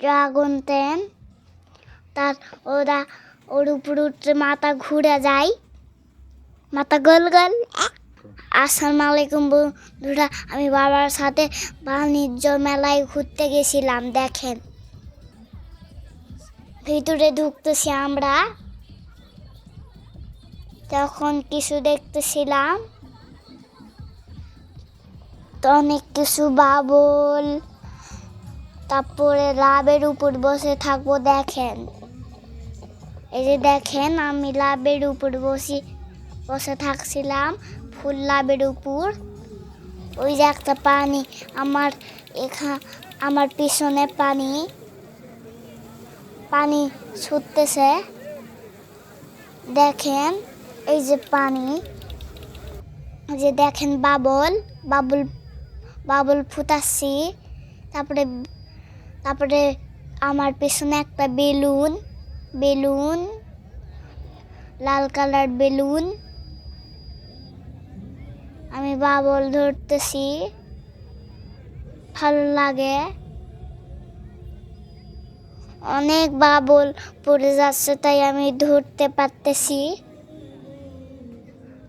Dragon train তার ওরা ওর উপর উঠে মাথা ঘুরে যায়। মাথা গোল গোল। আসসালামু আলাইকুম বন্ধুরা, আমি বাবার সাথে বাণিজ্য মেলায় ঘুরতে গেছিলাম, দেখেন। ভিতরে ঢুকতেছি আমরা। তখন কিছু দেখতেছিলাম। তো অনেক কিছু বাবল তারপরে লাভের উপর বসে থাকব, দেখেন। এই যে দেখেন, আমি লাভের উপর বসি, বসে থাকছিলাম ফুল লাভের উপর। ওই যে একটা পানি, আমার এখা, আমার পিছনে পানি পানি ছুটতেছে। দেখেন, এই যে পানি যে দেখেন বাবল বাবল বাবল ফুটাচ্ছি। তারপরে তারপরে আমার পেছনে একটা বেলুন বেলুন, লাল কালার বেলুন। আমি বাবল ধরতেছি, ভালো লাগে। অনেক বাবল পড়ে যাচ্ছে, তাই আমি ধরতে পারতেছি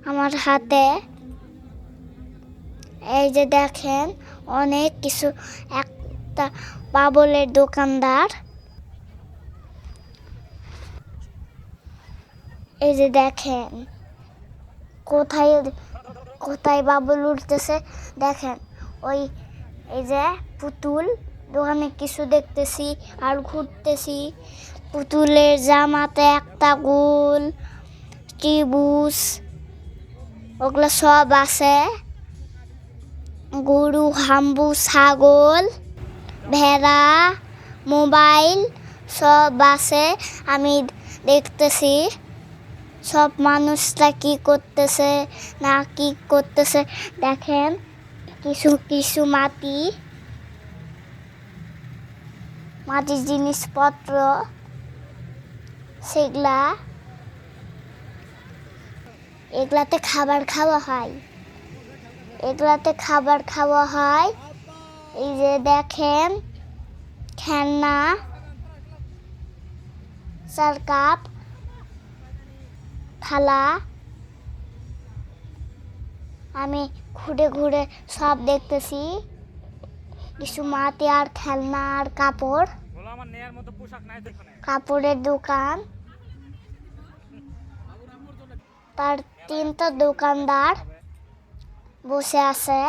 আমার হাতে। এই যে দেখেন, অনেক কিছু একটা বাবলের দোকানদার। এই যে দেখেন, কোথায় কোথায় বাবুল উঠতেছে, দেখেন, ওই, এই যে পুতুল, দোকানে কিছু দেখতেছি আর ঘুরতেছি। পুতুলের জামাতে একটা গোল, ত্রিভুজ, ওগুলো সব আছে। গরু, হাম্বু, ছাগল। ভেড়া, মোবাইল, সব আছে আমি দেখতেছি। সব মানুষরা কি করতেছে, না কি করতেছে, দেখেন, কিছু কিছু মাটি, মাটির জিনিসপত্র, সেগুলা, এগুলাতে খাবার খাওয়া হয়। এগুলাতে খাবার খাওয়া হয় এই যে দেখেন খেলনা চার কাপ থালা। আমি ঘুরে ঘুরে সব দেখতেছি। কিছু মাটি আর খেলনা আর কাপড়। মতো কাপড়ের দোকান। তার তিনটা দোকানদার বসে আছে।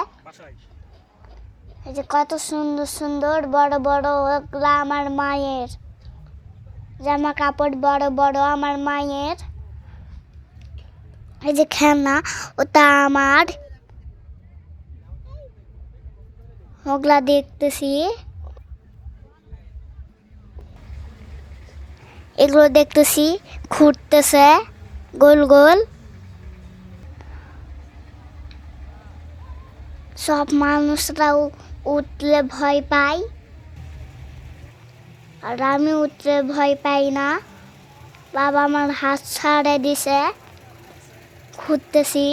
যে কত সুন্দর সুন্দর বড় বড় ওগুলা আমার মায়ের। জামা কাপড় বড় বড় আমার মায়ের। এই যে খেলনা, ওটা আমার। ওগুলা দেখতেছি। এগুলো দেখতেছি, ঘুরতেছে গোল গোল। সব মানুষরাও উঠলে ভয় পায়। আর আমি উঠলে ভয় পাই না। বাবা আমার হাত ছাড়ে দিছে। ঘুরতেছি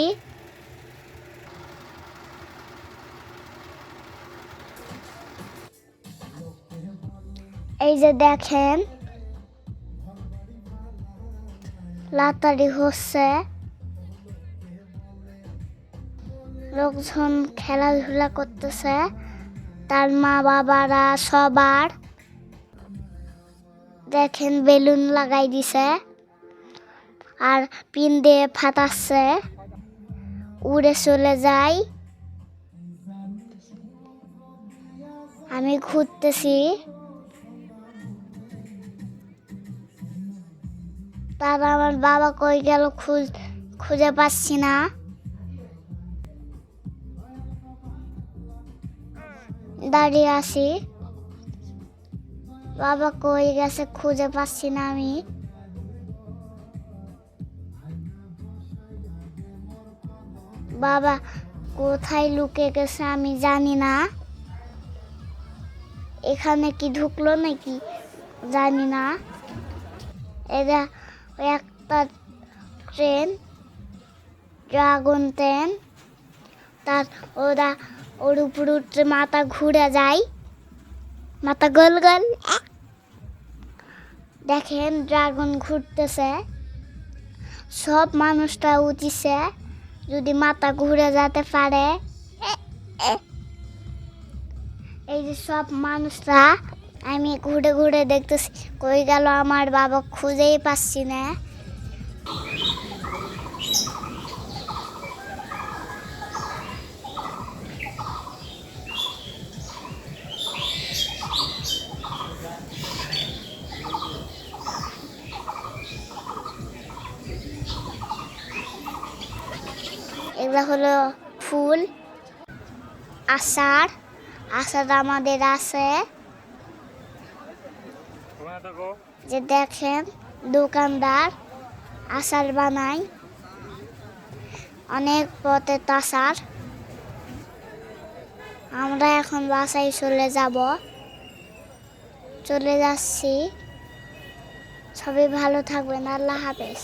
এই যে দেখেন লাতারি হচ্ছে। লোকজন খেলাধুলা করতেছে। তার মা বাবারা সবার দেখেন বেলুন লাগাই দিছে। আর পিন দিয়ে ফাটাচ্ছে। উড়ে চলে যায় আমি ঘুরতেছি। তারপর আমার বাবা কই গেল খুঁজ খুঁজে পাচ্ছি না। দাঁড়িয়ে আছি। বাবা কই গেছে খুঁজে পাচ্ছি না আমি। বাবা কোথায় লুকে গেছে আমি জানি না। এখানে কি ঢুকলো নাকি জানি না। ওই একটা ট্রেন, ড্রাগন ট্রেন, তার ওরা ওর উপর উঠে মাথা ঘুরে যায়। মাথা গোল গোল। দেখেন, ড্রাগন ঘুরতেছে। সব মানুষটা উঠিছে। যদি মাথা ঘুরে যেতে পারে। এই যে সব মানুষরা, আমি ঘুরে ঘুরে দেখতেছি। কই গেল আমার বাবা? খুঁজেই পাচ্ছি না। এগুলো হলো ফুল, আষাঢ় আচার আমাদের আছে। যে দেখেন, দোকানদার আচার বানায় অনেক পথে আচার আমরা এখন বাসায় চলে যাব। চলে যাচ্ছি। সবাই ভালো থাকবেন, আল্লাহ হাফেজ।